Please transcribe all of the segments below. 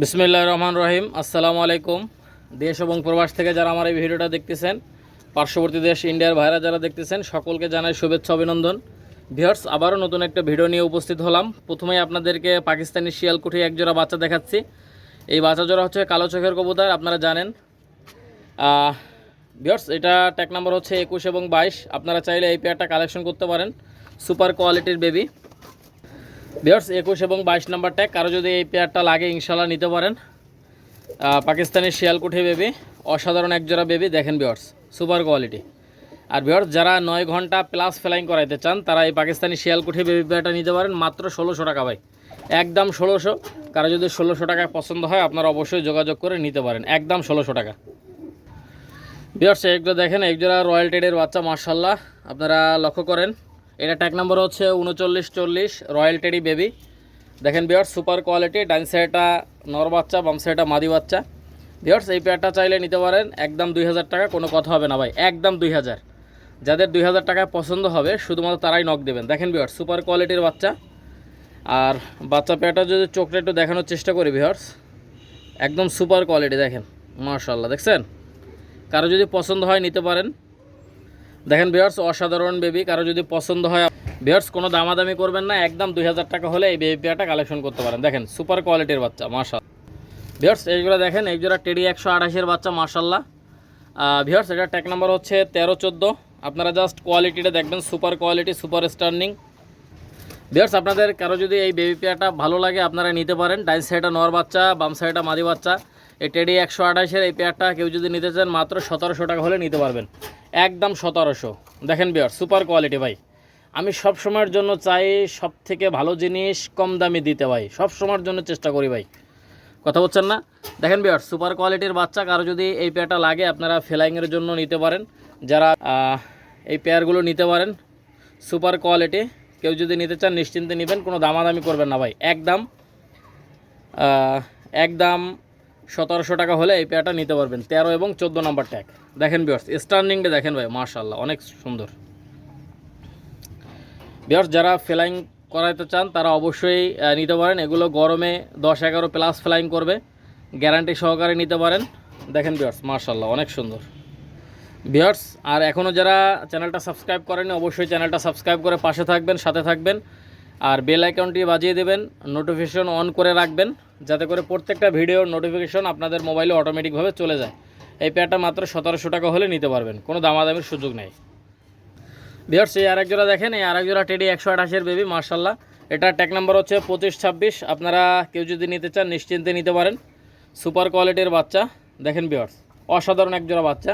বিসমিল্লাহ রহমান রহিম। আসসালামু আলাইকুম। দেশ এবং প্রবাস থেকে যারা আমার এই ভিডিওটা দেখতেছেন, পার্শ্ববর্তী দেশ ইন্ডিয়ার ভাইরা যারা দেখতেছেন, সকলকে জানাই শুভেচ্ছা, অভিনন্দন। ভিউয়ার্স, আবারও নতুন একটা ভিডিও নিয়ে উপস্থিত হলাম। প্রথমেই আপনাদেরকে পাকিস্তানি শিয়ালকুঠি একজোড়া বাচ্চা দেখাচ্ছি। এই বাচ্চা জোড়া হচ্ছে কালো চোখের কবুতর, আপনারা জানেন। ভিউয়ার্স, এটা ট্যাগ নাম্বার হচ্ছে একুশ এবং বাইশ। আপনারা চাইলে এই পেয়ারটা কালেকশন করতে পারেন। সুপার কোয়ালিটির বেবি বিয়ার্স একুশ এবং বাইশ নাম্বার ট্যাগ কারও যদি এই পেয়ারটা লাগে ইনশাল্লাহ নিতে পারেন। পাকিস্তানি শিয়ালকুঠি বেবি অসাধারণ একজোড়া বেবি দেখেন বিয়ার্স সুপার কোয়ালিটি আর বিয়ার্স যারা নয় ঘণ্টা প্লাস ফ্লাইং করাইতে চান, তারা এই পাকিস্তানি শিয়ালকুঠি বেবি পেয়ারটা নিতে পারেন, মাত্র ষোলোশো টাকা ভাই। একদম ষোলোশো। কারও যদি ষোলোশো টাকায় পছন্দ হয়, আপনারা অবশ্যই যোগাযোগ করে নিতে পারেন, একদম ষোলোশো টাকা। বিয়ার্স একজোড়া দেখেন, একজোড়া রয়্যাল টেডের বাচ্চা মার্শাল্লাহ আপনারা লক্ষ্য করেন এটা ট্যাগ নাম্বার হচ্ছে উনচল্লিশ চল্লিশ রয়্যাল টেডি বেবি দেখেন বিয়ার্স সুপার কোয়ালিটি ডাইন সাইডটা নর বাচ্চা, বাম সাইডটা মাদি বাচ্চা। বিয়ার্স এই পেয়ারটা চাইলে নিতে পারেন, একদম দুই হাজার টাকা, কোনো কথা হবে না ভাই, একদম দুই হাজার। যাদের দুই হাজার টাকায় পছন্দ হবে, শুধুমাত্র তারাই নক দেবেন। দেখেন বিয়ার্স সুপার কোয়ালিটির বাচ্চা। আর বাচ্চা পেয়ারটা যদি চোখটা একটু দেখানোর চেষ্টা করি বিয়ার্স একদম সুপার কোয়ালিটি দেখেন মার্শাল্লাহ দেখছেন? কারও যদি পছন্দ হয়, নিতে পারেন। দেখেন বিয়ার্স অসাধারণ বেবি কারও যদি পছন্দ হয় বিয়ার্স কোনো দামাদামি করবেন না, একদম দুই হাজার টাকা হলে এই বেবি পেয়ারটা কালেকশন করতে পারেন। দেখেন সুপার কোয়ালিটির বাচ্চা মার্শাল বিয়ার্স এইগুলো দেখেন, এই জোড়া টেডি একশো আঠাশের বাচ্চা মার্শাল্লাহ ভিয়ার্স এটা ট্যাক নাম্বার হচ্ছে তেরো চোদ্দ। আপনারা জাস্ট কোয়ালিটিটা দেখবেন super quality super stunning viewers আপনাদের কারও যদি এই বেবি পেয়ারটা ভালো লাগে, আপনারা নিতে পারেন। ডাইন সাইডটা নর বাচ্চা, বাম সাইডটা মাদি বাচ্চা। টেডি একশো আঠাশের এই পেয়ারটা কেউ যদি নিতে চান, মাত্র সতেরোশো টাকা হলে নিতে পারবেন। একদম সতেরোশো। দেখেন বিয়ার সুপার কোয়ালিটি ভাই। আমি সব সময়ের জন্য চাই সব থেকে ভালো জিনিস কম দামে দিতে ভাই। সব সময়ের জন্য চেষ্টা করি ভাই। কথা বলছেন না? দেখেন বিয়ার সুপার কোয়ালিটির বাচ্চা কারও যদি এই পেয়ারটা লাগে, আপনারা ফ্লাইংয়ের জন্য নিতে পারেন। যারা এই পেয়ারগুলো নিতে পারেন সুপার কোয়ালিটি কেউ যদি নিতে চান, নিশ্চিন্তে নেবেন, কোনো দামাদামি করবেন না ভাই। একদম একদম সতেরোশো টাকা হলে এই পেয়ারটা নিতে পারবেন। তেরো এবং চোদ্দ নাম্বার ট্যাগ দেখেন বিয়ার্স স্টার্নিংটা দেখেন ভাই মার্শাল্লাহ অনেক সুন্দর। বিয়ার্স যারা ফ্লাইং করাইতে চান, তারা অবশ্যই নিতে পারেন। এগুলো গরমে দশ এগারো প্লাস ফ্লাইং করবে। গ্যারান্টি সহকারে নিতে পারেন। দেখেন বিয়ার্স মার্শাল্লাহ অনেক সুন্দর। বিয়ার্স আর এখনও যারা চ্যানেলটা সাবস্ক্রাইব করেনি অবশ্যই চ্যানেলটা সাবস্ক্রাইব করে পাশে থাকবেন, সাথে থাকবেন। আর বেল আইকনটি বাজিয়ে দেবেন নোটিফিকেশন অন করে রাখবেন। যাতে করে প্রত্যেকটা ভিডিওর নোটিফিকেশন আপনাদের মোবাইলে অটোমেটিকভাবে চলে যায়। এই পেয়ারটা মাত্র সতেরোশো টাকা হলে নিতে পারবেন, কোনো দামাদামির সুযোগ নেই। বিয়ার্স এই আরেক জোড়া দেখেন, এই আরেক জোড়া টেডি একশো আঠাশের বেবি মার্শাল্লাহ এটা ট্যাক নাম্বার হচ্ছে পঁচিশ ছাব্বিশ, আপনারা কেউ যদি নিতে চান, নিশ্চিন্তে নিতে পারেন। সুপার কোয়ালিটির বাচ্চা, দেখেন বিয়ার্স অসাধারণ এক জোড়া বাচ্চা।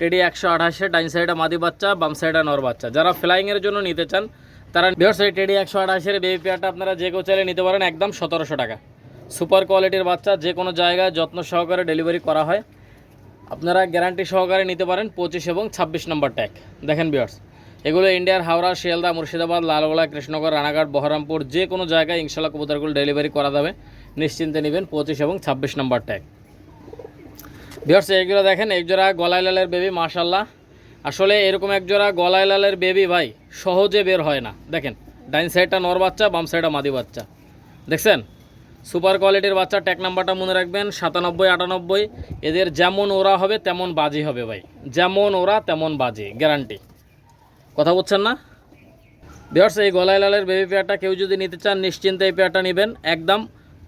টেডি একশো আঠাশে ডাইন সাইডে মাদি বাচ্চা, বাম সাইডে নর বাচ্চা। যারা ফ্লাইংয়ের জন্য নিতে চান, তারা বিয়ার্স এই টেডি একশো আঠাশের বেবি পেয়ারটা আপনারা যে কেউ চাইলে নিতে পারেন, একদম সতেরোশো টাকা। সুপার কোয়ালিটির বাচ্চা যে কোনো জায়গায় যত্ন সহকারে ডেলিভারি করা হয়। আপনারা গ্যারান্টি সহকারে নিতে পারেন পঁচিশ এবং ছাব্বিশ নম্বর ট্যাগ। দেখেন বিয়ার্স এগুলো ইন্ডিয়ার হাওড়া, শিয়ালদা, মুর্শিদাবাদ, লালগোলা, কৃষ্ণনগর, রানাঘাট, বহরমপুর, যে কোনো জায়গায় ইনশাল্লাহ কবুতরগুলো ডেলিভারি করা যাবে। নিশ্চিন্তে নেবেন পঁচিশ এবং ছাব্বিশ নম্বর ট্যাগ। বিয়ার্স এইগুলো দেখেন এক জোড়া গলায় লালের বেবি মাশাল্লাহ আসলে এরকম এক জোড়া গলায় লালের বেবি ভাই সহজে বের হয় না। দেখেন, ডাইন সাইডটা নর বাচ্চা, বাম সাইডটা মাদি বাচ্চা। দেখছেন? সুপার কোয়ালিটির বাচ্চা ট্যাক নাম্বারটা মনে রাখবেন, সাতানব্বই, আটানব্বই। এদের যেমন ওরা হবে, তেমন বাজি হবে ভাই। যেমন ওরা, তেমন বাজি গ্যারান্টি কথা বলছেন না? বিয়ার্স এই গলায় লালের বেবি পেয়ারটা কেউ যদি নিতে চান, নিশ্চিন্তে এই পেয়ারটা নেবেন। একদম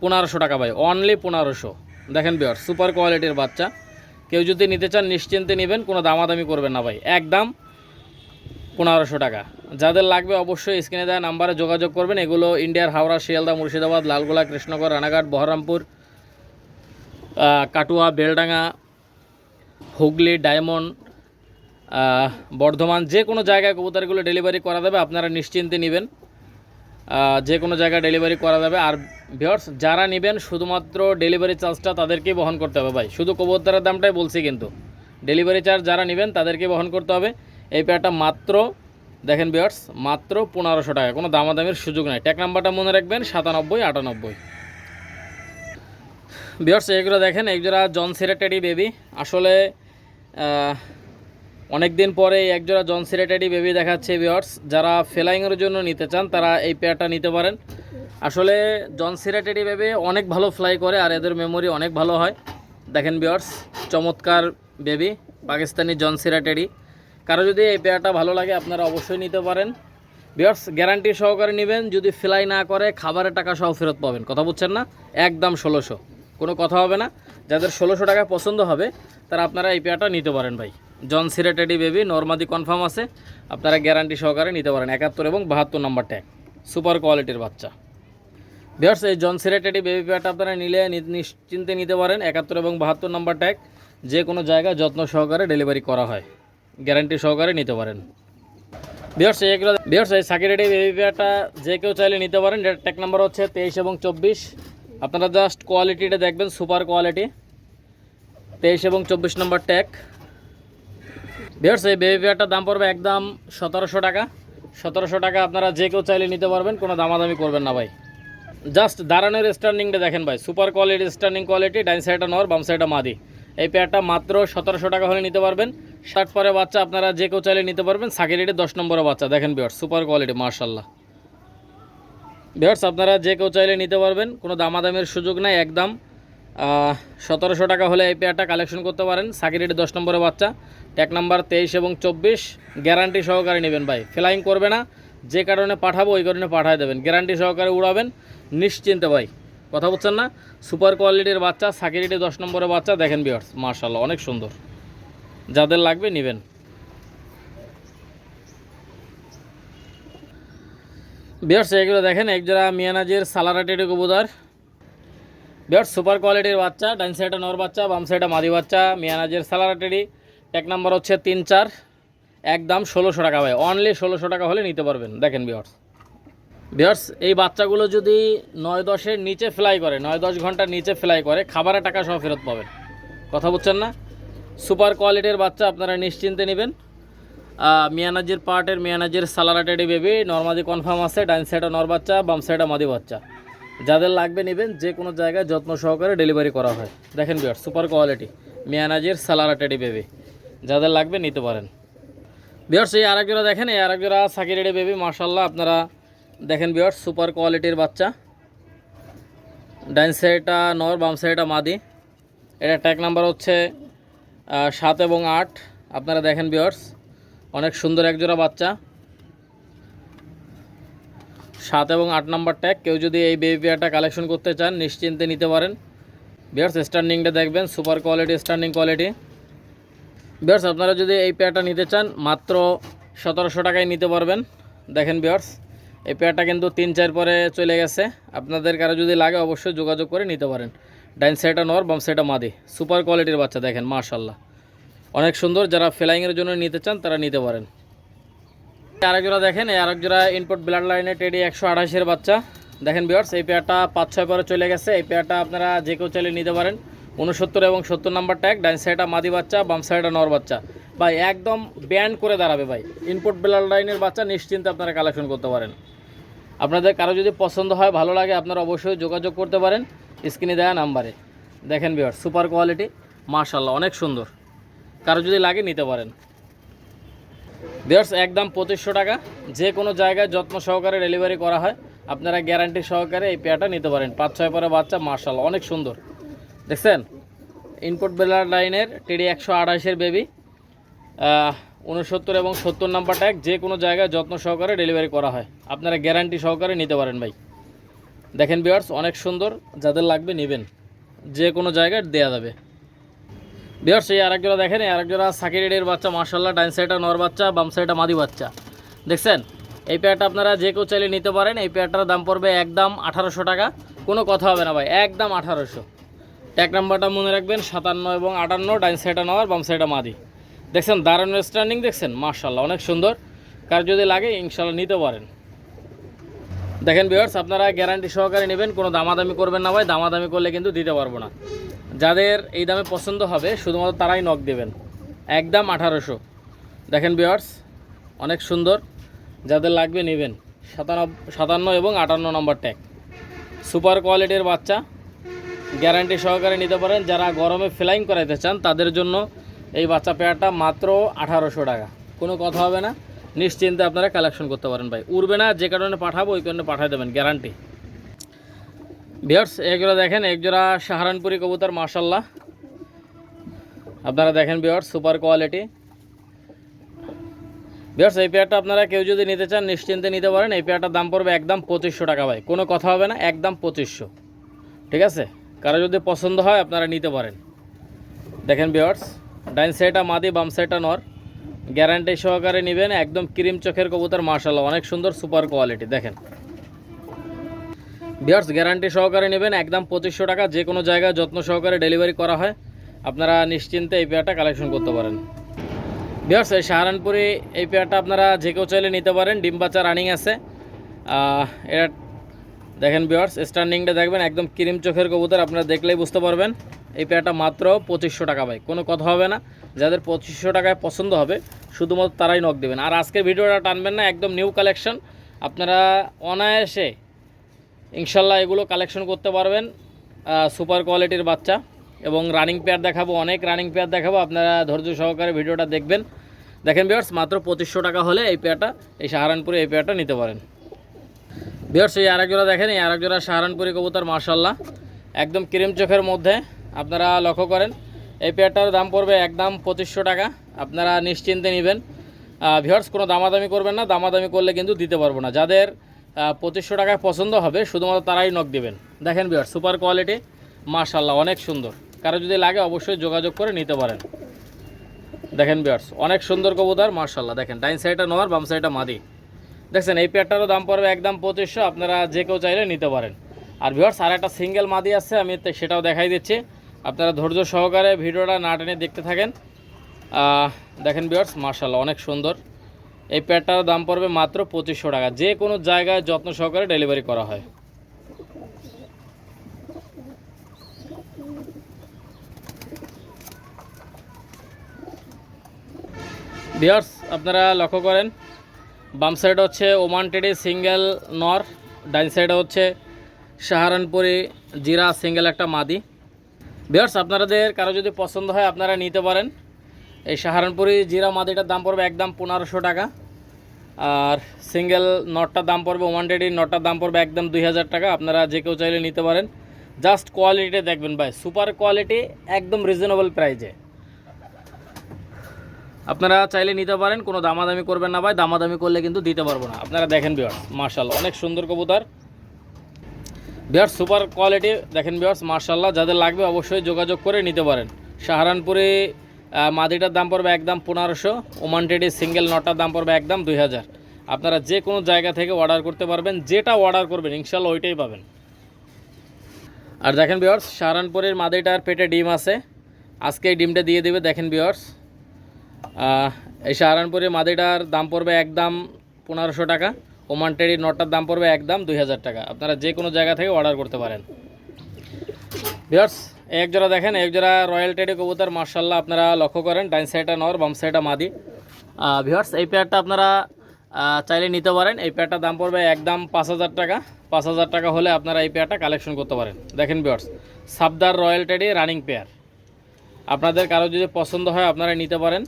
পনেরোশো টাকা ভাই অনলি পনেরোশো। দেখেন বিয়ার্স সুপার কোয়ালিটির বাচ্চা। কেউ যদি নিতে চান, নিশ্চিন্তে নেবেন, কোনো দামাদামি করবেন না ভাই। একদম পনেরোশো টাকা। যাদের লাগবে অবশ্যই স্ক্রিনে দেওয়া নাম্বারে যোগাযোগ করবেন। এগুলো ইন্ডিয়ার হাওড়া, শিয়ালদা, মুর্শিদাবাদ, লালগোলা, কৃষ্ণনগর, রানাঘাট, বহরমপুর কাটুয়া, বেলডাঙ্গা, হুগলি, ডায়মন্ড বর্ধমান, যে কোনো জায়গায় কবুতরগুলো ডেলিভারি করা যাবে, আপনারা নিশ্চিন্তে নেবেন। যে কোনো জায়গায় ডেলিভারি করা যাবে। আর ভিওর্স যারা নেবেন, শুধুমাত্র ডেলিভারি চার্জটা তাদেরকেই বহন করতে হবে ভাই। শুধু কবুতরের দামটাই বলছি কিন্তু। ডেলিভারি চার্জ যারা নেবেন তাদেরকে বহন করতে হবে। এই পেয়ারটা মাত্র, দেখেন বিয়ার্স মাত্র পনেরোশো টাকা, কোনো দামাদামির সুযোগ নেই। ট্যাক নাম্বারটা মনে রাখবেন, সাতানব্বই, আটানব্বই। বিয়ার্স এইগুলো দেখেন, একজোড়া জন সিরেটেডি বেবি আসলে অনেক দিন পরে একজোড়া জন সিরেটেডি বেবি দেখাচ্ছে বিয়ার্স যারা ফ্লাইংয়ের জন্য নিতে চান, তারা এই পেয়ারটা নিতে পারেন। আসলে জন সিরেটেডি বেবি অনেক ভালো ফ্লাই করে, আর এদের মেমোরি অনেক ভালো হয়। দেখেন বিয়ার্স চমৎকার বেবি পাকিস্তানি জন সিরাটেডি কারও যদি এই পেয়ারটা ভালো লাগে, আপনারা অবশ্যই নিতে পারেন। বিয়ার্স গ্যারান্টি সহকারে নেবেন, যদি ফ্লাই না করে, খাবারের টাকা সহ ফেরত পাবেন। কথা বুঝছেন না? একদম ষোলোশো। কোনো কথা হবে না। যাদের ষোলোশো টাকা পছন্দ হবে, তারা আপনারা এই পেয়ারটা নিতে পারেন ভাই। জন সিরাটেডি বেবি নর্মাদি কনফার্ম আছে। আপনারা গ্যারান্টি সহকারে নিতে পারেন। একাত্তর এবং বাহাত্তর নম্বর ট্যাগ সুপার কোয়ালিটির বাচ্চা। ভিউয়ার্স এই জন সিরেটেডি বেবি পেয়ারটা আপনারা নিলে নিশ্চিন্তে নিতে পারেন। একাত্তর এবং বাহাত্তর নম্বর ট্যাগ যে কোনো জায়গায় যত্ন সহকারে ডেলিভারি করা হয়। গ্যারান্টি সহকারে নিতে পারেন। ভিউয়ার্স এগুলো এই সাকিরেডি বেবি যে কেউ চাইলে নিতে পারেন। ট্যাগ নাম্বার হচ্ছে তেইশ এবং চব্বিশ। আপনারা জাস্ট কোয়ালিটিটা দেখবেন সুপার কোয়ালিটি তেইশ এবং চব্বিশ নম্বর ট্যাগ ভিউয়ার্স, এই বেবি পেয়ারটার দাম পড়বে একদম সতেরোশো টাকা। সতেরোশো টাকা আপনারা যে কেউ চাইলে নিতে পারবেন, কোনো দামাদামি করবেন না ভাই। জাস্ট দাঁড়ানোর স্ট্যান্ডিংটা দেখেন ভাই সুপার কোয়ালিটি স্ট্যান্ডিং কোয়ালিটি ডাইন সাইডটা নর, বাম সাইডটা মাদি। এই পেয়ারটা মাত্র সতেরোশো টাকা হলে নিতে পারবেন। ষাট পরে বাচ্চা আপনারা যে কেউ চাইলে নিতে পারবেন সাকিরেটি দশ নম্বরে বাচ্চা। দেখেন বিয়ার্স সুপার কোয়ালিটি মার্শাল্লাহ বিয়ার্স আপনারা যে কেউ চাইলে নিতে পারবেন, কোনো দামাদামের সুযোগ নাই, একদম সতেরোশো টাকা হলে এই পেয়ারটা কালেকশন করতে পারেন সাকিরেটি দশ নম্বরে বাচ্চা। ট্যাগ নাম্বার তেইশ এবং চব্বিশ গ্যারান্টি সহকারে নেবেন ভাই। ফ্লাইং করবে না, যে কারণে পাঠাবো, ওই কারণে পাঠায় দেবেন। গ্যারান্টি সহকারে উড়াবেন, নিশ্চিন্তে ভাই। কথা বলছেন না? সুপার কোয়ালিটির বাচ্চা সাকিরিটি দশ নম্বরের বাচ্চা, দেখেন বিয়ার্স মার্শাল্লাহ অনেক সুন্দর। যাদের লাগবে নেবেন। বিয়ার্স এগুলো দেখেন, একজোড়া মিয়ানাজির সালারাটেডি কবুদার বিয়ার্স সুপার কোয়ালিটির বাচ্চা ডাইন সাইডে নর বাচ্চা, বাম সাইডে মাদি বাচ্চা, মিয়ানাজির সালারাটেডি এক নম্বর হচ্ছে তিন চার। একদম ষোলোশো টাকা ভাই অনলি ষোলোশো টাকা হলে নিতে পারবেন। দেখেন বিয়ার্স বিয়ার্স এই বাচ্চাগুলো যদি নয় দশের নিচে ফ্লাই করে, নয় দশ ঘণ্টার নিচে ফ্লাই করে, খাবারের টাকা সহ ফেরত পাবেন। কথা বুঝছেন না? সুপার কোয়ালিটির বাচ্চা আপনারা নিশ্চিন্তে নেবেন। মিয়ানাজির পার্টের মিয়ানাজির সালারাটেডি বেবি, নর্মাদি কনফার্ম আছে ডাইন সাইডে নর বাচ্চা, বাম সাইডে মাদি বাচ্চা। যাদের লাগবে নেবেন, যে কোনো জায়গায় যত্ন সহকারে ডেলিভারি করা হয়। দেখেন বিয়ার সুপার কোয়ালিটি মিয়ানাজির সালারাটেডি বেবি। যাদের লাগবে নিতে পারেন। বিয়ার্স এই আরেক জোড়া দেখেন, এই আরেক জোড়া সাকিরেডি বেবি মার্শাল্লাহ আপনারা দেখেন বিয়ার্স সুপার কোয়ালিটির বাচ্চা। ডাইন সাইডটা নর, বাম সাইডটা মাদি। এটা ট্যাগ নাম্বার হচ্ছে সাত এবং আট। আপনারা দেখেন বিয়ার্স অনেক সুন্দর একজোড়া বাচ্চা। সাত এবং আট নাম্বার ট্যাগ কেউ যদি এই বেবি পেয়ারটা কালেকশন করতে চান, নিশ্চিন্তে নিতে পারেন। বিয়ার্স স্ট্যান্ডিংটা দেখবেন super quality standing quality viewers আপনারা যদি এই পেয়ারটা নিতে চান, মাত্র সতেরোশো টাকায় নিতে পারবেন। দেখেন বিয়ার্স এই পেয়ারটা কিন্তু তিন, চার পরে চলে গেছে। আপনাদের কারও যদি লাগে অবশ্যই যোগাযোগ করে নিতে পারেন। ডাইন সাইডটা নর, বাম সাইডটা মাদি। সুপার কোয়ালিটির বাচ্চা দেখেন মার্শাল্লাহ অনেক সুন্দর, যারা ফ্লাইংয়ের জন্য নিতে চান, তারা নিতে পারেন। আরেক জোড়া দেখেন, এই আরেক জোড়া ইনপুট ব্লাড লাইনে টেডি একশো আঠাশের বাচ্চা। দেখেন বিয়ার্স এই পেয়ারটা পাঁচ, ছয় পরে চলে গেছে। এই পেয়ারটা আপনারা যে কেউ চাইলে নিতে পারেন। উনসত্তর এবং সত্তর নাম্বার ট্যাগ ডাইন সাইডটা মাদি বাচ্চা, বাম সাইডটা নর বাচ্চা। ভাই, একদম ব্যান্ড করে দাঁড়াবে ভাই। ইনপুট ব্লাড লাইনের বাচ্চা নিশ্চিন্তে আপনারা কালেকশন করতে পারেন। আপনাদের কারও যদি পছন্দ হয়, ভালো লাগে, আপনারা অবশ্যই যোগাযোগ করতে পারেন। স্ক্রিনে দেওয়া নাম্বারে দেখেন বিয়ার সুপার কোয়ালিটি মার্শাল্লাহ অনেক সুন্দর। কারও যদি লাগে, নিতে পারেন। বিয়ার্স একদম পঁচিশশো টাকা। যে কোনো জায়গায় যত্ন সহকারে ডেলিভারি করা হয়। আপনারা গ্যারান্টি সহকারে এই পেয়ারটা নিতে পারেন। পাঁচ, ছয় পরে বাচ্চা মার্শাল অনেক সুন্দর। দেখছেন? ইনপুট বেলার লাইনের টিডি একশো আঠাশের বেবি উনসত্তর এবং সত্তর নাম্বার ট্যাগ যে কোনো জায়গায় যত্ন সহকারে ডেলিভারি করা হয়। আপনারা গ্যারান্টি সহকারে নিতে পারেন ভাই। দেখেন বিয়ার্স অনেক সুন্দর, যাদের লাগবে নেবেন। যে কোনো জায়গায় দেওয়া যাবে। বিয়ার্স এই আরেক জোড়া দেখেন, এই আরেক জোড়া সাকিরেডের বাচ্চা মার্শাল্লাহ ডাইন সাইডটা নর বাচ্চা, বাম সাইডটা মাদি বাচ্চা। দেখছেন? এই পেয়ারটা আপনারা যে কেউ চাইলে নিতে পারেন, এই পেয়ারটার দাম পড়বে একদম আঠারোশো টাকা। কোনো কথা হবে না ভাই, একদম আঠারোশো। ট্যাগ নাম্বারটা মনে রাখবেন, সাতান্ন এবং আটান্ন ডাইন সাইডটা নর বাম সাইডটা মাদি। দেখছেন দাঁড়ানোর স্ট্যান্ডিং দেখছেন? মার্শাল্লাহ অনেক সুন্দর। কার যদি লাগে ইনশাল্লাহ নিতে পারেন। দেখেন বিয়ার্স আপনারা গ্যারান্টি সহকারে নেবেন, কোনো দামাদামি করবেন না ভাই, দামাদামি করলে কিন্তু দিতে পারব না। যাদের এই দামে পছন্দ হবে, শুধুমাত্র তারাই নখ দেবেন। একদম আঠারোশো। দেখেন বিয়ার্স অনেক সুন্দর। যাদের লাগবে, নেবেন। সাতান্ন সাতান্ন এবং আটান্ন নম্বর ট্যাগ সুপার কোয়ালিটির বাচ্চা। গ্যারান্টি সহকারে নিতে পারেন। যারা গরমে ফ্লাইং করাইতে চান, তাদের জন্য এই বাচ্চা পেয়ারটা মাত্র আঠারোশো টাকা। কোনো কথা হবে না। নিশ্চিন্তে আপনারা কালেকশন করতে পারেন ভাই। উড়বে না, যে কারণে পাঠাবো, ওই কারণে পাঠিয়ে দেবেন গ্যারান্টি বিয়ার্স এগুলো দেখেন, একজোড়া সাহারানপুরি কবুতর মার্শাল্লাহ আপনারা দেখেন বিয়ার্স সুপার কোয়ালিটি বিয়ার্স এই পেয়ারটা আপনারা কেউ যদি নিতে চান, নিশ্চিন্তে নিতে পারেন। এই পেয়ারটার দাম পড়বে একদম পঁচিশশো টাকা ভাই। কোনো কথা হবে না, একদম পঁচিশশো। ঠিক আছে? কারও যদি পছন্দ হয়, আপনারা নিতে পারেন। দেখেন বিয়ার্স ডাইন সাইডটা মাদি, বাম সাইডটা নর। গ্যারান্টি সহকারে নেবেন, একদম ক্রিম চোখের কবুতর মার্শাল্লাহ অনেক সুন্দর সুপার কোয়ালিটি দেখেন। বিয়ার্স গ্যারান্টি সহকারে নেবেন, একদম পঁচিশশো টাকা, যে কোনো জায়গায় যত্ন সহকারে ডেলিভারি করা হয়। আপনারা নিশ্চিন্তে এই পেয়ারটা কালেকশন করতে পারেন। বিয়ার্স এই সাহারানপুরে এই পেয়ারটা আপনারা যে কেউ চাইলে নিতে পারেন, ডিম বাচ্চা রানিং আছে। এটা দেখেন বিয়ার্স স্ট্যান্ডিংটা দেখবেন, একদম ক্রিম চোখের কবুতর, আপনারা দেখলেই বুঝতে পারবেন। এই পেয়ারটা মাত্র পঁচিশশো টাকা ভাই, কোনো কথা হবে না। যাদের পঁচিশশো টাকায় পছন্দ হবে, শুধুমাত্র তারাই নক দেবেন। আর আজকের ভিডিওটা টানবেন না, একদম নিউ কালেকশন আপনারা অনায়াসে, ইনশাল্লাহ এগুলো কালেকশন করতে পারবেন সুপার কোয়ালিটির বাচ্চা। এবং রানিং পেয়ার দেখাবো, অনেক রানিং পেয়ার দেখাবো, আপনারা ধৈর্য সহকারে ভিডিওটা দেখবেন। দেখেন বিয়ার্স মাত্র পঁচিশশো টাকা হলে এই পেয়ারটা এই সাহারানপুরে এই পেয়ারটা নিতে পারেন। বিয়ার্স এই আরেক জোড়া দেখেন, এই আরেক জোড়া সাহারানপুরি কবুতর মার্শাল্লাহ একদম ক্রিম চোখের মধ্যে, আপনারা লক্ষ্য করেন, এই পেয়ারটার দাম পড়বে একদম পঁচিশশো টাকা, আপনারা নিশ্চিন্তে নেবেন। ভিওর্স কোনো দামাদামি করবেন না, দামাদামি করলে কিন্তু দিতে পারব না। যাদের পঁচিশশো টাকায় পছন্দ হবে, শুধুমাত্র তারাই নখ দেবেন। দেখেন ভিওর্স সুপার কোয়ালিটি মার্শাল্লাহ অনেক সুন্দর। কারও যদি লাগে, অবশ্যই যোগাযোগ করে নিতে পারেন। দেখেন বিয়ার্স অনেক সুন্দর কবুতর মার্শাল্লাহ দেখেন, ডাইন সাইডটা নোয়ার বাম সাইডটা মাদি। দেখছেন, এই পেয়ারটারও দাম পড়বে একদম পঁচিশশো, আপনারা যে কেউ চাইলে নিতে পারেন। আর ভিওর্স আর একটা সিঙ্গেল মাদি আছে, আমি সেটাও দেখাই দিচ্ছি। আপনারা ধৈর্য সহকারে ভিডিওটা না টেনে দেখতে থাকেন। দেখেন ভিওর্স মার্শাল অনেক সুন্দর। এই পেয়ারটার দাম পড়বে মাত্র পঁচিশশো টাকা। যে কোনো জায়গায় যত্ন সহকারে ডেলিভারি করা হয়। বিয়ার্স আপনারা লক্ষ্য করেন বাম সাইড হচ্ছে ওমান টেডি সিঙ্গেল নর ডাইন সাইডে হচ্ছে সাহারানপুরি জিরা সিঙ্গেল একটা মাদি। বিয়ার্স আপনাদের কারও যদি পছন্দ হয়, আপনারা নিতে পারেন। এই সাহারানপুরি জিরা মাদিটার দাম পড়বে একদম পনেরোশো টাকা। আর সিঙ্গেল নটটার দাম পড়বে ওয়ান টেডি নটটার দাম পড়বে একদম দুই হাজার টাকা। আপনারা যে কেউ চাইলে নিতে পারেন। জাস্ট কোয়ালিটি দেখবেন ভাই। সুপার কোয়ালিটি একদম রিজনেবল প্রাইজে আপনারা চাইলে নিতে পারেন, কোনো দামাদামি করবেন না ভাই, দামাদামি করলে কিন্তু দিতে পারব না। আপনারা দেখেন বিয়ার্স মার্শাল্লাহ অনেক সুন্দর কবুতর। বিয়ার্স সুপার কোয়ালিটি দেখেন বিয়ার্স মার্শাল্লাহ যাদের লাগবে অবশ্যই যোগাযোগ করে নিতে পারেন। সাহারানপুরে মাদিটার দাম পড়বে একদম পনেরোশো, ওমান টেডি সিঙ্গেল নটার দাম পড়বে একদম দুই হাজার। আপনারা যে কোনো জায়গা থেকে অর্ডার করতে পারবেন, যেটা অর্ডার করবেন ইনশাল্লাহ ওইটাই পাবেন। আর দেখেন বিয়ার্স সাহারানপুরের মাদিটার পেটে ডিম আছে। আজকে এই ডিমটা দিয়ে দেবে, দেখেন বিয়ার্স এই সাহারানপুরের মাদিটার দাম পড়বে একদম পনেরোশো টাকা। ওমান টেরি নটটার দাম পড়বে একদম দুই হাজার টাকা। আপনারা যে কোনো জায়গা থেকে অর্ডার করতে পারেন। ভিওর্স এক জোড়া দেখেন এক জোড়া রয়্যাল টেডি কবুতর মার্শাল্লাহ আপনারা লক্ষ্য করেন, ডাইন সাইডটা নর, বাম সাইডটা মাদি। ভিওর্স এই পেয়ারটা আপনারা চাইলে নিতে পারেন। এই পেয়ারটার দাম পড়বে একদম পাঁচ হাজার টাকা। পাঁচ হাজার টাকা হলে আপনারা এই পেয়ারটা কালেকশন করতে পারেন। দেখেন ভিওর্স সাবদার রয়্যাল টেডি রানিং পেয়ার আপনাদের কারও যদি পছন্দ হয় আপনারা নিতে পারেন।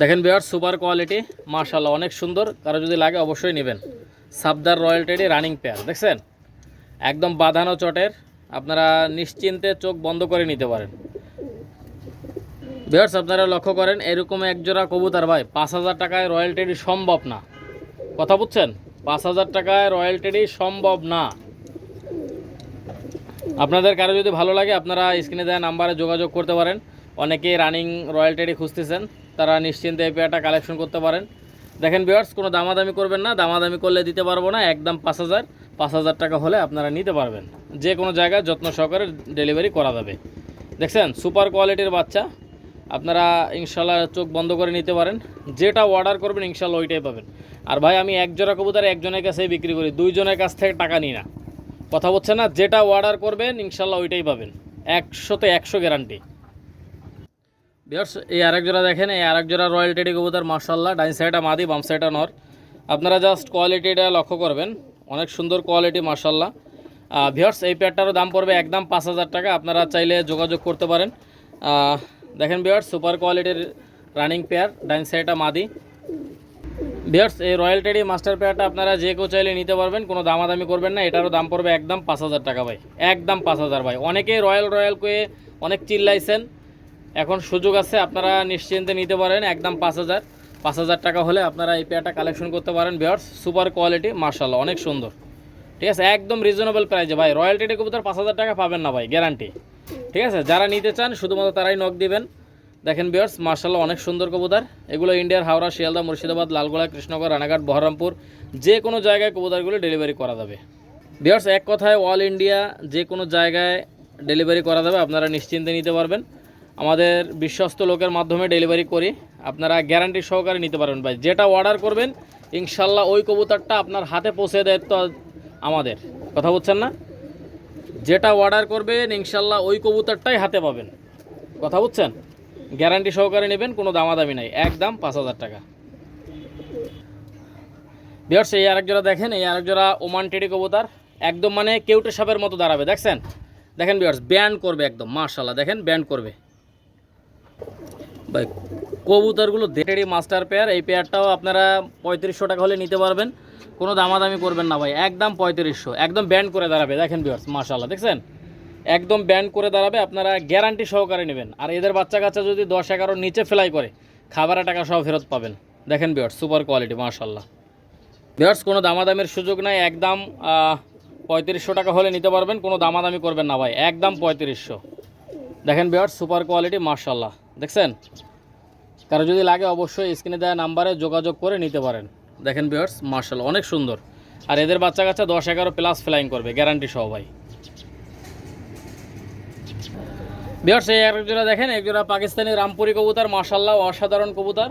দেখেন বিয়ার সুপার কোয়ালিটি মার্শাল্লাহ অনেক সুন্দর। কারও যদি লাগে অবশ্যই নেবেন। সাবদার রয়্যাল টেডি রানিং পেয়ার, দেখছেন? একদম বাঁধানো চটের, আপনারা নিশ্চিন্তে চোখ বন্ধ করে নিতে পারেন। বিয়ার্স আপনারা লক্ষ্য করেন, এরকম একজোড়া কবুতর ভাই, পাঁচ হাজার টাকায় রয়্যাল টেডি সম্ভব না। কথা বুঝছেন? পাঁচ হাজার টাকায় রয়্যাল টেডি সম্ভব না। আপনাদের কারও যদি ভালো লাগে, আপনারা স্ক্রিনে দেওয়া নাম্বারে যোগাযোগ করতে পারেন। অনেকেই রানিং রয়্যাল টেডি খুঁজতেছেন, তারা নিশ্চিন্তে এই পেয়ারটা কালেকশন করতে পারেন। দেখেন বিয়ার্স কোনো দামাদামি করবেন না, দামাদামি করলে দিতে পারব না, একদম পাঁচ হাজার পাঁচ হাজার টাকা হলে আপনারা নিতে পারবেন। যে কোনো জায়গায় যত্ন সহকারে ডেলিভারি করা যাবে। দেখছেন সুপার কোয়ালিটির বাচ্চা, আপনারা ইনশাল্লাহ চোখ বন্ধ করে নিতে পারেন। যেটা অর্ডার করবেন ইনশাল্লাহ ওইটাই পাবেন। আর ভাই, আমি এক জোড়া কবুতর একজনের কাছেই বিক্রি করি, দুইজনের কাছ থেকে টাকা নিই না। কথা বলছে না, যেটা অর্ডার করবেন ইনশাল্লাহ ওইটাই পাবেন। একশোতে একশো গ্যারান্টি বিয়ার্স এই আরেক জোড়া দেখেন, এই আরেক জোড়া রয়্যাল টেডি কবুতর মার্শাল্লাহ ডাইন সাইডটা মাদি, বাম সাইডটা নর। আপনারা জাস্ট কোয়ালিটিটা লক্ষ্য করবেন। অনেক সুন্দর কোয়ালিটি মার্শাল্লাহ ভিয়ার্স এই পেয়ারটারও দাম পড়বে একদম পাঁচ হাজার টাকা। আপনারা চাইলে যোগাযোগ করতে পারেন। দেখেন বিয়ার্স সুপার কোয়ালিটির রানিং পেয়ার ডাইন সাইডটা মাদি। বিয়ার্স এই রয়্যাল টেডি মাস্টার পেয়ারটা আপনারা যে কেউ চাইলে নিতে পারবেন, কোনো দামাদামি করবেন না। এটারও দাম পড়বে একদম পাঁচ হাজার টাকা, ভাই। একদম পাঁচ হাজার, ভাই। অনেকে রয়্যাল রয়্যাল করে অনেক চিল্লাইছেন। এখন সুযোগ আছে, আপনারা নিশ্চিন্তে নিতে পারেন, একদম পাঁচ হাজার। পাঁচ হাজার টাকা হলে আপনারা এই পেয়ারটা কালেকশন করতে পারেন বিয়ার্স সুপার কোয়ালিটি মার্শাল্লাহ অনেক সুন্দর। ঠিক আছে, একদম রিজনেবল প্রাইসে ভাই রয়্যাল টেডি কবুতর পাঁচ হাজার টাকা পাবেন না ভাই গ্যারান্টি ঠিক আছে, যারা নিতে চান, শুধুমাত্র তারাই নক দিবেন। দেখেন বিয়ার্স মার্শাল্লাহ অনেক সুন্দর কবুতর। এগুলো ইন্ডিয়ার হাওড়া, শিয়ালদা, মুর্শিদাবাদ, লালগোলা, কৃষ্ণগড়, রানাঘাট, বহরমপুর, যে কোনো জায়গায় কবুতরগুলো ডেলিভারি করা যাবে। বিয়ার্স এক কথায় অল ইন্ডিয়া যে কোনো জায়গায় ডেলিভারি করা যাবে, আপনারা নিশ্চিন্তে নিতে পারবেন। আমাদের বিশ্বস্ত লোকের মাধ্যমে ডেলিভারি করি। আপনারা গ্যারান্টি সহকারে নিতে পারবেন ভাই। যেটা অর্ডার করবেন, ইনশাল্লাহ ওই কবুতরটা আপনার হাতে পৌঁছে দেয় তো আমাদের। কথা বলছেন না? যেটা অর্ডার করবেন, ইনশাল্লাহ ওই কবুতরটাই হাতে পাবেন। কথা বুঝছেন? গ্যারান্টি সহকারে নেবেন, কোনো দামাদামি নাই। একদম পাঁচ হাজার টাকা। বিয়ার্স এই আরেক জোড়া দেখেন, এই আরেক জোড়া ওমান টেডি কবুতর। একদম মানে কেউটে সাপের মতো দাঁড়াবে, দেখছেন? দেখেন বিয়ার্স ব্যান্ড করবে একদম মার্শাল্লাহ দেখেন ব্যান্ড করবে। ভাই, কবুতরগুলো টেডি মাস্টার পেয়ার, এই পেয়ারটাও আপনারা পঁয়ত্রিশশো টাকা হলে নিতে পারবেন। কোনো দামাদামি করবেন না ভাই, একদম পঁয়ত্রিশশো, একদম ব্যান্ড করে দাঁড়াবে, দেখেন বিয়ার্স মার্শাল্লাহ দেখছেন? একদম ব্যান্ড করে দাঁড়াবে, আপনারা গ্যারান্টি সহকারে নেবেন। আর এদের বাচ্চা কাচ্চা যদি দশ এগারোর নিচে ফেলাই করে, খাবারের টাকা সহ ফেরত পাবেন। দেখেন বিয়ার্স সুপার কোয়ালিটি মার্শাল্লাহ বিয়ার্স কোনো দামাদামির সুযোগ নাই, একদম পঁয়ত্রিশশো টাকা হলে নিতে পারবেন, কোনো দামাদামি করবেন না ভাই, একদম পঁয়ত্রিশশো। দেখেন বিয়ার্স সুপার কোয়ালিটি মার্শাল্লাহ দেখছেন? কারও যদি লাগে অবশ্যই স্ক্রিনে দেওয়া নাম্বারে যোগাযোগ করে নিতে পারেন। দেখেন বিয়ার্স মার্শাল অনেক সুন্দর। আর এদের বাচ্চা কাচ্চা দশ এগারো প্লাস ফ্লাইং করবে গ্যারান্টি সহ ভাই। বিয়ার্স এই এক জোড়া দেখেন একজোড়া পাকিস্তানি রামপুরি কবুতর মার্শাল্লাহ অসাধারণ কবুতর।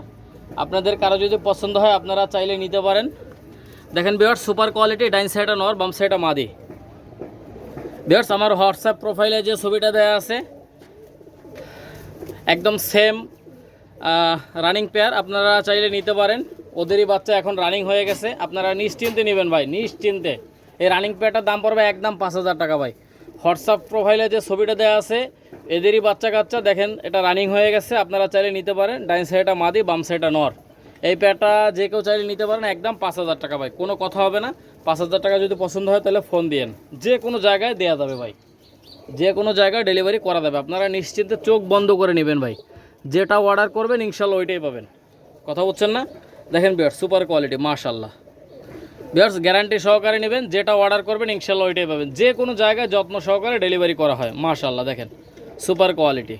আপনাদের কারও যদি পছন্দ হয়, আপনারা চাইলে নিতে পারেন। দেখেন বিয়ার্স সুপার কোয়ালিটি ডাইন সাইডটা নর, বাম সাইডটা মাদি। বিয়ার্স আমার হোয়াটসঅ্যাপ প্রোফাইলে যে ছবিটা দেওয়া আছে একদম সেম রানিং পেয়ার আপনারা চাইলে নিতে পারেন। ওদেরই বাচ্চা এখন রানিং হয়ে গেছে। আপনারা নিশ্চিন্তে নেবেন ভাই, নিশ্চিন্তে। এই রানিং পেয়ারটার দাম পড়বে একদম পাঁচ হাজার টাকা ভাই। হোয়াটসঅ্যাপ প্রোফাইলে যে ছবিটা দেওয়া আছে, এদেরই বাচ্চা কাচ্চা, দেখেন এটা রানিং হয়ে গেছে, আপনারা চাইলে নিতে পারেন। ডাইন সাইডটা মাদি, বাম সাইডটা নর। এই পেয়ারটা যে কেউ চাইলে নিতে পারেন, একদম পাঁচ হাজার টাকা ভাই। কোনো কথা হবে না। পাঁচ হাজার টাকা যদি পছন্দ হয়, তাহলে ফোন দিয়েন। যে কোনো জায়গায় দেওয়া যাবে ভাই। যে কোনো জায়গায় ডেলিভারি করা যাবে। আপনারা নিশ্চিন্তে চোখ বন্ধ করে নেবেন ভাই। যেটা অর্ডার করবেন, ইনশাল্লাহ ওইটাই পাবেন। কথা বলছেন না? দেখেন বিয়ার সুপার কোয়ালিটি মাশাল্লাহ। বিয়ার্স গ্যারান্টি সহকারে নেবেন, যেটা অর্ডার করবেন, ইনশাল্লাহ ওইটাই পাবেন। যে কোনো জায়গায় যত্ন সহকারে ডেলিভারি করা হয়, মাশাল্লাহ, দেখেন। সুপার কোয়ালিটি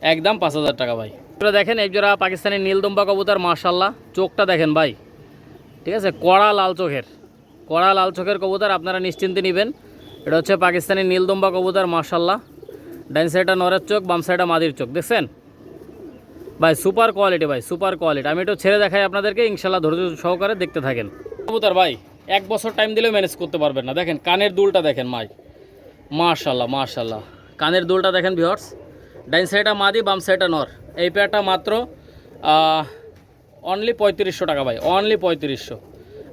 একদম পাঁচ হাজার টাকা ভাই। এটা দেখেন এক জোড়া পাকিস্তানি নীলদম্বা কবুতর, মাশাল্লাহ। চোখটা দেখেন ভাই। ঠিক আছে? কড়া লাল চোখের। কড়া লাল চোখের কবুতর আপনারা নিশ্চিন্তে নেবেন। এটা হচ্ছে পাকিস্তানি নীলদম্বা কবুতর মাশাল্লাহ ডাইন সাইডটা নরের চোখ, বাম সাইডটা মাদির চোখ, দেখছেন? ভাই, সুপার কোয়ালিটি, ভাই, সুপার কোয়ালিটি। আমি একটু ছেড়ে দেখাই আপনাদেরকে ইনশাল্লাহ ধৈর্য সহকারে দেখতে থাকেন। কবুতর, ভাই, এক বছর টাইম দিলেও ম্যানেজ করতে পারবেন না। দেখেন, কানের দুলটা দেখেন, মাই। মাশাল্লাহ মাশাল্লাহ কানের দুলটা দেখেন ভিওর্স ডাইন সাইডটা মাদি, বাম সাইডটা নর। এই পেয়ারটা মাত্র অনলি পঁয়ত্রিশশো টাকা, ভাই অনলি পঁয়ত্রিশশো।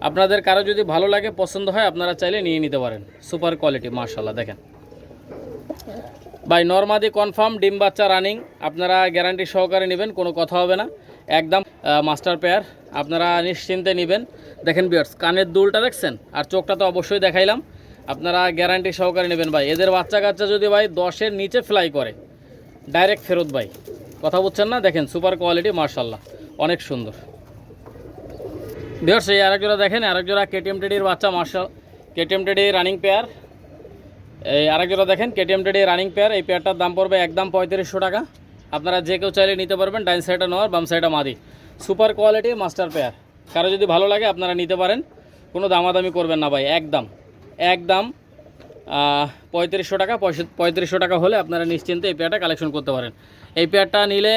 আপনাদের কারও যদি ভালো লাগে, পছন্দ হয়, আপনারা চাইলে নিয়ে নিতে পারেন। সুপার কোয়ালিটি মার্শাল্লাহ দেখেন। ভাই, নর্মাদি কনফার্ম, ডিম বাচ্চা রানিং। আপনারা গ্যারান্টি সহকারে নেবেন, কোনো কথা হবে না। একদম মাস্টার পেয়ার, আপনারা নিশ্চিন্তে নেবেন। দেখেন বিয়ার্স কানের দুলটা দেখছেন? আর চোখটা তো অবশ্যই দেখাইলাম। আপনারা গ্যারান্টি সহকারে নেবেন, ভাই। এদের বাচ্চা কাচ্চা যদি, ভাই, দশের নিচে ফ্লাই করে ডাইরেক্ট ফেরত, ভাই। কথা বলছেন না? দেখেন সুপার কোয়ালিটি মার্শাল্লাহ অনেক সুন্দর। বিয়ার্স এই আরেক জোড়া দেখেন আরেক জোড়া কেটিএম টেডির বাচ্চা, marshal KTM teddy running pair এই আরেক জোড়া দেখেন কেটিএম টেডি রানিং পেয়ার এই পেয়ারটার দাম পড়বে একদম পঁয়ত্রিশশো টাকা। আপনারা যে কেউ চাইলে নিতে পারবেন, ডাইন সাইডটা নেওয়ার, বাম সাইডটা মাদি। সুপার কোয়ালিটি মাস্টার পেয়ার কারও যদি ভালো লাগে, আপনারা নিতে পারেন। কোনো দামাদামি করবেন না ভাই, একদম। একদম পঁয়ত্রিশশো টাকা পঁয়ত্রিশশো টাকা হলে আপনারা নিশ্চিন্তে এই পেয়ারটা কালেকশন করতে পারেন। এই পেয়ারটা নিলে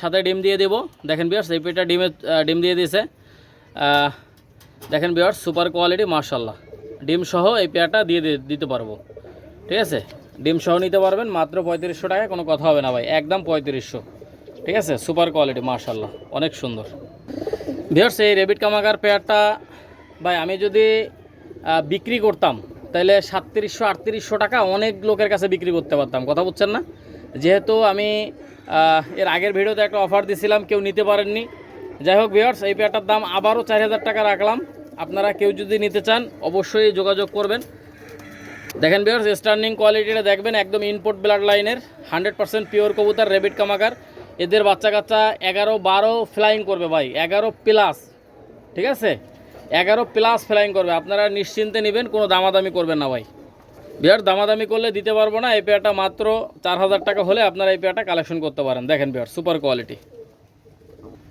সাথে ডিম দিয়ে দেবো। দেখেন বিয়ার্স এই পেয়ারটা ডিমে ডিম দিয়ে দিয়েছে। দেখেন বিয়ার্স সুপার কোয়ালিটি মার্শাল্লাহ ডিম সহ এই পেয়ারটা দিয়ে দিতে পারব। ঠিক আছে? ডিম সহ নিতে পারবেন, মাত্র পঁয়ত্রিশশো টাকায় কোনো কথা হবে না ভাই, একদম পঁয়ত্রিশশো। ঠিক আছে? সুপার কোয়ালিটি মার্শাল্লাহ অনেক সুন্দর। ভিওর্স এই রেবিট কামাকার পেয়ারটা, ভাই, আমি যদি বিক্রি করতাম, তাহলে সাতত্রিশশো, আটত্রিশশো টাকা অনেক লোকের কাছে বিক্রি করতে পারতাম, কথা বুঝছেন না? যেহেতু আমি এর আগের ভিডিওতে একটা অফার দিছিলাম, কেউ নিতে পারেননি যাই হোক ভিওর্স এই পেয়ারটার দাম আবারও চার হাজার টাকা রাখলাম। আপনারা কেউ যদি নিতে চান, অবশ্যই যোগাযোগ করবেন। দেখেন ভিওর্স স্টার্নিং কোয়ালিটিটা দেখবেন, একদম ইনপোর্ট ব্লাড লাইনের হান্ড্রেড পার্সেন্ট পিওর কবুতর রেবিট কামাকার। এদের বাচ্চা কাচ্চা এগারো বারো ফ্লাইং করবে ভাই, এগারো প্লাস ঠিক আছে? এগারো প্লাস ফ্লাইং করবে। আপনারা নিশ্চিন্তে নেবেন, কোনো দামাদামি করবেন না ভাই। বিয়ার দামাদামি করলে দিতে পারব না, এই পেয়ারটা মাত্র চার হাজার টাকা হলে আপনারা এই পেয়ারটা কালেকশন করতে পারেন। দেখেন বিয়ার সুপার কোয়ালিটি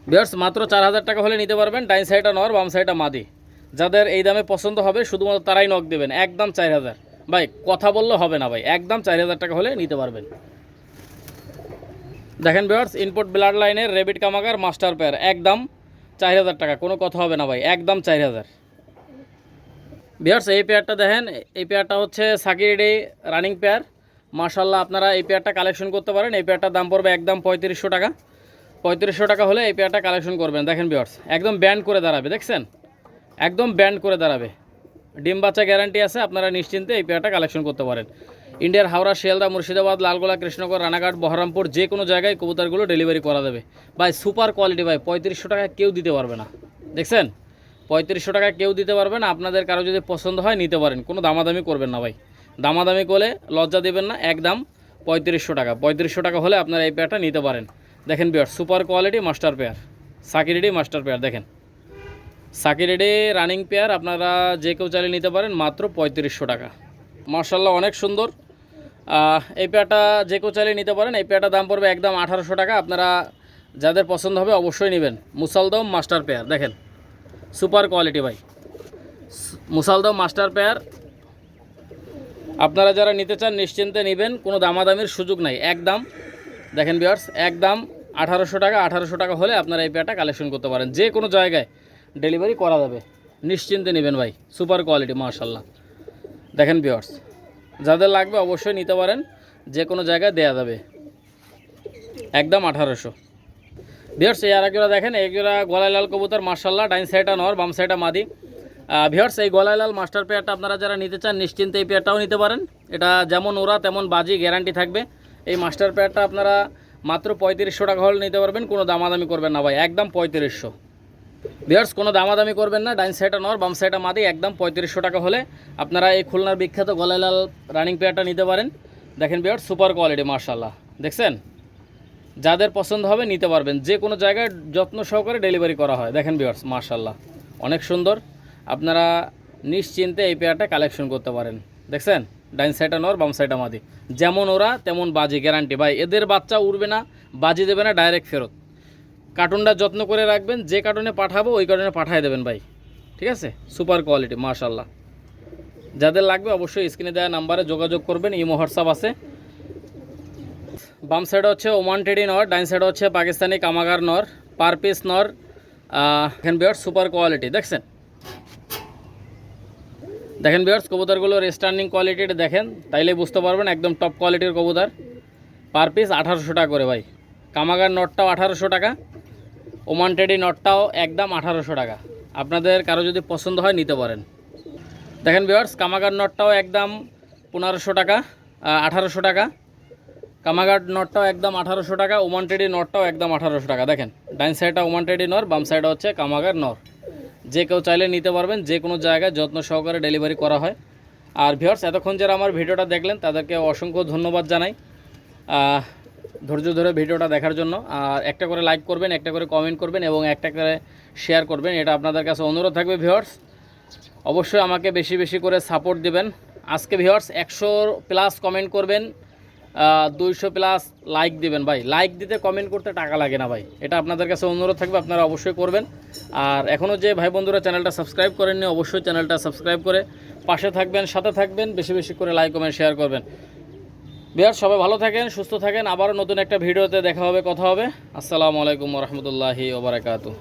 বিয়ার্স মাত্র চার হাজার টাকা হলে নিতে পারবেন ডাইন সাইডটা নর, বাম সাইডটা মাদি। যাদের এই দামে পছন্দ হবে, শুধুমাত্র তারাই নক দেবেন। একদম চার হাজার। ভাই, কথা বললে হবে না ভাই। একদম চার হাজার টাকা হলে নিতে পারবেন। দেখেন বিয়ার্স ইনপুট ব্লাড লাইনের রেবিট কামাকার মাস্টার পেয়ার একদম চার হাজার টাকা। কোনো কথা হবে না ভাই। একদম চার হাজার। বিয়ার্স এই পেয়ারটা দেখেন। এই পেয়ারটা হচ্ছে সাকিরিডি রানিং পেয়ার মার্শাল্লাহ আপনারা এই পেয়ারটা কালেকশন করতে পারেন। এই পেয়ারটার দাম পড়বে একদম পঁয়ত্রিশশো টাকা। পঁয়ত্রিশশো টাকা হলে এই পেয়ারটা কালেকশন করবেন। দেখেন বিয়ার্স একদম ব্যান্ড করে দাঁড়াবে, দেখছেন? একদম ব্যান্ড করে দাঁড়াবে। ডিম বাচ্চা গ্যারান্টি আছে, আপনারা নিশ্চিন্তে এই পেয়ারটা কালেকশন করতে পারেন। ইন্ডিয়ার হাওড়া, শিয়ালদা, মুর্শিদাবাদ, লালগোলা কৃষ্ণগড় রানাঘাট, বহরমপুর, যে কোনো জায়গায় কবুতরগুলো ডেলিভারি করা যাবে। ভাই সুপার কোয়ালিটি ভাই, পঁয়ত্রিশশো টাকা কেউ দিতে পারবে না। দেখছেন? পঁয়ত্রিশশো টাকা কেউ দিতে পারবে না, আপনাদের কারও যদি পছন্দ হয় নিতে পারেন। কোনো দামাদামি করবেন না ভাই। দামাদামি করলে লজ্জা দেবেন না, একদম পঁয়ত্রিশশো টাকা। পঁয়ত্রিশশো টাকা হলে আপনারা এই পেয়ারটা নিতে পারেন। দেখেন viewer super quality master pair সাকিরেডি master pair দেখেন। সাকিরেডি রানিং পেয়ার আপনারা যে কেউ চালিয়ে নিতে পারেন, মাত্র পঁয়ত্রিশশো টাকা। মার্শাল্লাহ অনেক সুন্দর। এই পেয়ারটা যে কেউ চালিয়ে নিতে পারেন, এই পেয়ারটার দাম পড়বে একদম আঠারোশো টাকা। আপনারা যাদের পছন্দ হবে অবশ্যই নেবেন। মুসালদম মাস্টার পেয়ার দেখেন। সুপার কোয়ালিটি ভাই। মুসালদম মাস্টার পেয়ার আপনারা যারা নিতে চান, নিশ্চিন্তে নেবেন। কোনো দামাদামির সুযোগ নাই। একদম দেখেন বিয়ার্স একদম আঠারোশো টাকা আঠারোশো টাকা হলে আপনারা এই পেয়ারটা কালেকশন করতে পারেন। যে কোনো জায়গায় ডেলিভারি করা যাবে। নিশ্চিন্তে নেবেন ভাই সুপার কোয়ালিটি মার্শাল্লাহ দেখেন বিয়ার্স যাদের লাগবে অবশ্যই নিতে পারেন, যে কোনো জায়গায় দেয়া যাবে। একদম আঠারোশো। ভিওর্স এই আর একজোড়া দেখেন এই জোড়া গলায় লাল কবুতর মার্শাল্লাহ ডাইন সাইডটা নর, বাম সাইডটা মাদি। ভিওর্স এই গলায় লাল মাস্টার পেয়ারটা আপনারা যারা নিতে চান, নিশ্চিন্তে এই পেয়ারটাও নিতে পারেন। এটা যেমন ওরা, তেমন বাজি গ্যারান্টি থাকবে। এই মাস্টার প্যাডটা আপনারা মাত্র পঁয়ত্রিশশো টাকা হলে নিতে পারবেন, কোনো দামাদামি করবেন না ভাই, একদম পঁয়ত্রিশশো। ভিওর্স কোনো দামাদামি করবেন না ডাইন সাইডটা নর, বাম সাইডটা মাদি, একদম পঁয়ত্রিশশো টাকা হলে আপনারা এই খুলনার বিখ্যাত গলায় লাল রানিং পেয়ারটা নিতে পারেন। দেখেন ভিওর্স সুপার কোয়ালিটি মার্শাল্লাহ দেখছেন? যাদের পছন্দ হবে নিতে পারবেন। যে কোনো জায়গায় যত্ন সহকারে ডেলিভারি করা হয়। দেখেন বিয়ার্স মার্শাল্লাহ অনেক সুন্দর। আপনারা নিশ্চিন্তে এই পেয়ারটা কালেকশন করতে পারেন। দেখছেন? ডাইন সাইডটা নর, বাম সাইডটা মাদি। যেমন ওরা, তেমন বাজি গ্যারান্টি ভাই, এদের বাচ্চা উড়বে না, বাজি দেবে না ডাইরেক্ট ফেরত। কার্টুনটা যত্ন করে রাখবেন, যে কার্টুনে পাঠাবো, ওই কার্টুনে পাঠিয়ে দেবেন ভাই। ঠিক আছে? সুপার কোয়ালিটি মার্শাল্লাহ যাদের লাগবে অবশ্যই স্ক্রিনে দেওয়া নাম্বারে যোগাযোগ করবেন, ইমো, হোয়াটসঅ্যাপ আছে। বাম সাইডে হচ্ছে ওমান টেডি নর, ডাইন সাইডে হচ্ছে পাকিস্তানি কামাগার নর পার পিস নর। বিয়ার্স সুপার কোয়ালিটি দেখছেন? দেখেন বিয়ার্স কবুতরগুলোর স্ট্যান্ডিং কোয়ালিটিটা দেখেন তাইলে বুঝতে পারবেন একদম টপ কোয়ালিটির কবুতর। পার পিস আঠারোশো টাকা করে ভাই। কামাগার নটটাও আঠারোশো টাকা ওমান টেডি নটটাও একদম আঠারোশো টাকা। আপনাদের কারও যদি পছন্দ হয়, নিতে পারেন। দেখেন বিয়ার্স কামাগার নটটাও একদম পনেরোশো টাকা আঠারোশো টাকা। কামাগার নটটাও একদম আঠারোশো টাকা ওমান টেডি নটটাও একদম আঠারোশো টাকা। দেখেন ডাইন সাইডটা ওমান টেডি নর, বাম সাইডে হচ্ছে কামাগার নর। যে কেউ চাইলে নিতে পারবেন, যে কোনো জায়গায় যত্ন সহকারে ডেলিভারি করা হয়। আর ভিওর্স এতক্ষণ যারা আমার ভিডিওটা দেখলেন, তাদেরকে অসংখ্য ধন্যবাদ জানাই। ধৈর্য ধরে ভিডিওটা দেখার জন্য। আর একটা করে লাইক করবেন, একটা করে কমেন্ট করবেন এবং একটা করে শেয়ার করবেন, এটা আপনাদের কাছে অনুরোধ থাকবে ভিওর্স অবশ্যই আমাকে বেশি বেশি করে সাপোর্ট দিবেন। আজকে ভিওর্স একশো প্লাস কমেন্ট করবেন। দুইশো প্লাস লাইক দিবেন ভাই। লাইক দিতে কমেন্ট করতে টাকা লাগে না ভাই। এটা আপনাদের কাছে অনুরোধ থাকবে, আপনারা অবশ্যই করবেন। আর এখনও যে ভাই বন্ধুরা চ্যানেলটা সাবস্ক্রাইব করেননি, অবশ্যই চ্যানেলটা সাবস্ক্রাইব করে পাশে থাকবেন, সাথে থাকবেন, বেশি বেশি করে লাইক কমেন্ট শেয়ার করবেন। বিহার, সবাই ভালো থাকেন, সুস্থ থাকেন। আবারও নতুন একটা ভিডিওতে দেখা হবে, কথা হবে। আসসালামু আলাইকুম রহমতুল্লাহি ওবরাকাতু